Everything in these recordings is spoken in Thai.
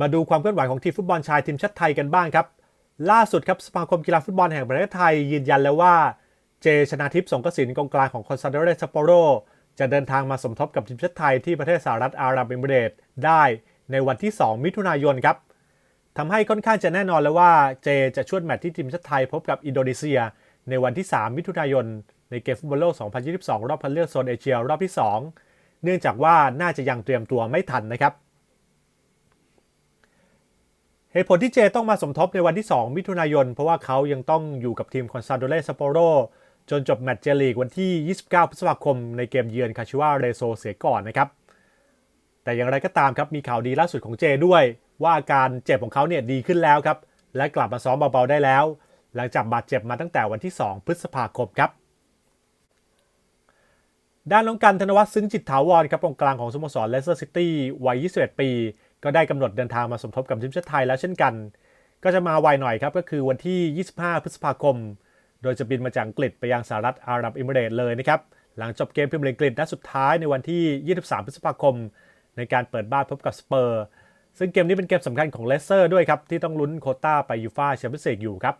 มาดูความเคลื่อนไหวของทีมฟุตบอลชายทีมชาติไทยกันบ้างครับ ล่าสุดครับสมาคมกีฬาฟุตบอลแห่งประเทศไทยยืนยันแล้วว่า เจชนาทิพย์สงกสินกองกลางของคอนซาโดเรซัปโปโรจะเดินทางมาสมทบกับทีมชาติไทยที่ประเทศสหรัฐอาหรับเอมิเรตส์ได้ในวันที่ 2 มิถุนายนครับทำให้ค่อนข้างจะแน่นอนแล้วว่าเจจะช่วยแมตช์ที่ทีมชาติไทยพบกับอินโดนีเซีย ในวันที่ 3 มิถุนายน ในเกมฟุตบอลโลก 2022 รอบคัดเลือกโซนเอเชียรอบที่ 2 เนื่องจากว่าน่าจะยังเตรียมตัวไม่ทันนะครับ เหตุผลที่เจต้องมาสมทบในวันที่ 2 มิถุนายน เพราะว่าเขายังต้องอยู่กับทีมคอนซาโดเลซัปโปโรจนจบแมตช์เจลีกวันที่ 29 พฤษภาคม ในเกมเยือนคาชิวาเรโซเสียก่อนนะครับ แต่อย่างไรก็ตามครับ มีข่าวดีล่าสุดของเจด้วย ว่าอาการเจ็บของเขาเนี่ยดีขึ้นแล้วครับ และกลับมาซ้อมเบาๆได้แล้ว หลังจากบาดเจ็บมาตั้งแต่วันที่ 2 พฤษภาคมครับ ด้านน้องกันธนวัฒน์ซึ้งจิตถาวรครับกองกลางของสโมสรเลสเตอร์ซิตี้วัย 21 ปี ก็ได้กำหนดเดินทางมาสมทบกับทีมชาติไทยแล้วเช่นกัน ก็จะมาไวหน่อยครับก็คือวันที่ 25 พฤษภาคม โดยจะบินมาจากอังกฤษไปยังสหรัฐอาหรับเอมิเรตเลยนะครับหลังจบเกมพรีเมียร์ลีกอังกฤษนัดสุดท้ายในวันที่ 23 พฤษภาคม ในการเปิดบ้านพบกับสเปอร์ ซึ่งเกมนี้เป็นเกมสำคัญของเลสเตอร์ด้วยครับ ที่ต้องลุ้นโคต้าไปยูฟ่าแชมเปี้ยนส์ลีกอยู่ครับ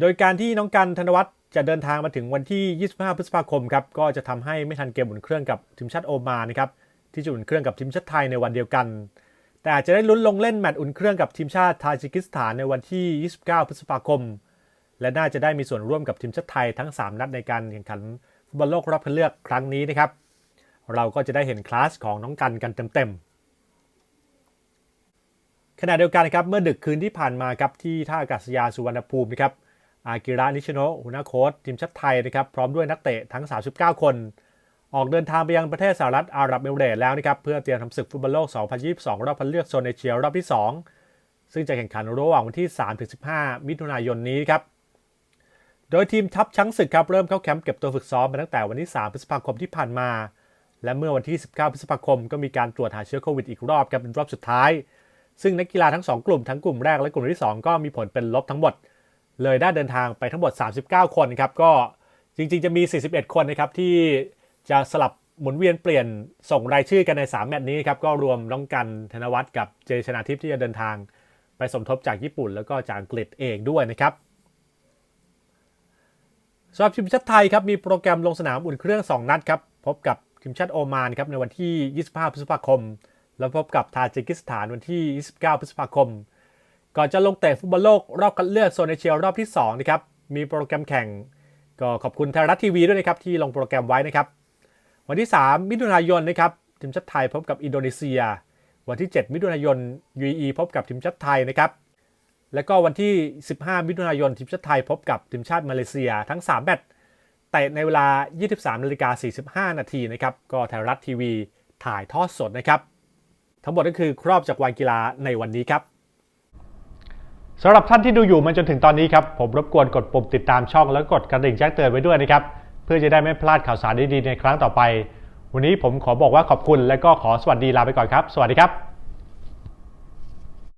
โดยการที่น้องกันธนวัฒน์จะเดินทางมาถึงวันที่ 25 พฤษภาคมครับ ก็จะทำให้ไม่ทันเกมอุ่นเครื่องกับทีมชาติโอมานนะครับ ที่จะอุ่นเครื่องกับทีมชาติไทยในวันเดียวกัน แต่อาจจะได้ลุ้นลงเล่นแมตช์อุ่นเครื่องกับทีมชาติทาจิกิสถานในวันที่ 29 พฤษภาคม และน่าจะได้มีส่วนร่วมกับทีมชาติไทยทั้ง 3 นัดในการแข่งขันฟุตบอลโลกรอบคัดเลือกครั้งนี้นะครับ เราก็จะได้เห็นคลาสของน้องกันกันเต็มๆขณะเดียวกันครับเมื่อดึกคืนที่ผ่านมาครับที่ท่าอากาศยานสุวรรณภูมินะครับอากิระนิชโนะหัวหน้าโค้ชทีมชาติไทยนะครับพร้อมด้วยนักเตะทั้ง 39 คน ออกเดินทางไปยังประเทศสหรัฐอาหรับเอมิเรตแล้วนะครับเพื่อเตรียมทำศึกฟุตบอลโลก 2022 รอบคัดเลือกโซนเอเชียรอบที่ 2 ซึ่งจะแข่งขันระหว่างวันที่ 3-15 มิถุนายนนี้ครับโดยทีมทัพช้างศึกครับเริ่มเข้าแคมป์เก็บตัวฝึกซ้อมมาตั้งแต่วันที่ 3 พฤษภาคมที่ผ่านมา และเมื่อวันที่ 19 พฤษภาคมก็มีการตรวจหาเชื้อโควิดอีกรอบครับเป็นรอบสุดท้าย ซึ่งนักกีฬาทั้ง 2 กลุ่มทั้งกลุ่มแรกและกลุ่มที่ 2 ก็มีผลเป็นลบทั้งหมด เลยได้เดินทางไปทั้งหมด 39 คนครับก็จริงๆ จะมี 41 คนนะครับที่ จะสลับหมุนเวียนเปลี่ยนส่งรายชื่อกันใน 3 แมตช์นี้ครับก็รวมน้องกันธนวัฒน์กับเจชนาทิพย์ที่จะเดินทาง ไปสมทบจากญี่ปุ่น แล้วก็จากอังกฤษเองด้วยนะครับสำหรับทีมชาติไทยครับมีโปรแกรมลงสนามอุ่นเครื่อง 2 นัดครับพบกับทีมชาติโอมานครับในวันที่ 25 พฤษภาคม แล้วพบกับทาจิกิสถานวันที่ 29 พฤษภาคม ก่อนจะลงเตะฟุตบอลโลกรอบคัดเลือกโซนเอเชียรอบที่2นะครับมีโปรแกรมแข่ง ก็ขอบคุณไทยรัฐทีวีด้วยนะครับที่ลงโปรแกรมไว้นะครับ วันที่ 3 มิถุนายนนะครับทีมชาติไทยพบกับอินโดนีเซีย วันที่ 7 มิถุนายน UAE พบกับทีมชาติไทยนะครับแล้วก็วันที่ 15 มิถุนายนทีมชาติไทยพบกับทีมชาติมาเลเซียทั้ง 3 แมตช์แต่ในเวลา 23นาฬิกา45 นาทีนะครับก็ไทยรัฐทีวีถ่ายทอดสดนะครับทั้งหมดก็คือครอบจากวันกีฬาในวันนี้ครับสำหรับท่านที่ดูอยู่มาจนถึงตอนนี้ครับผมรบกวนกดปุ่มติดตามช่องแล้วกดกระดิ่งแจ้งเตือนไว้ด้วยนะครับ พื่อจะได้ไม่พลาดข่าวสารดีๆในครั้งต่อไป วันนี้ผมขอบอกว่าขอบคุณและก็ขอสวัสดีลาไปก่อนครับ สวัสดีครับ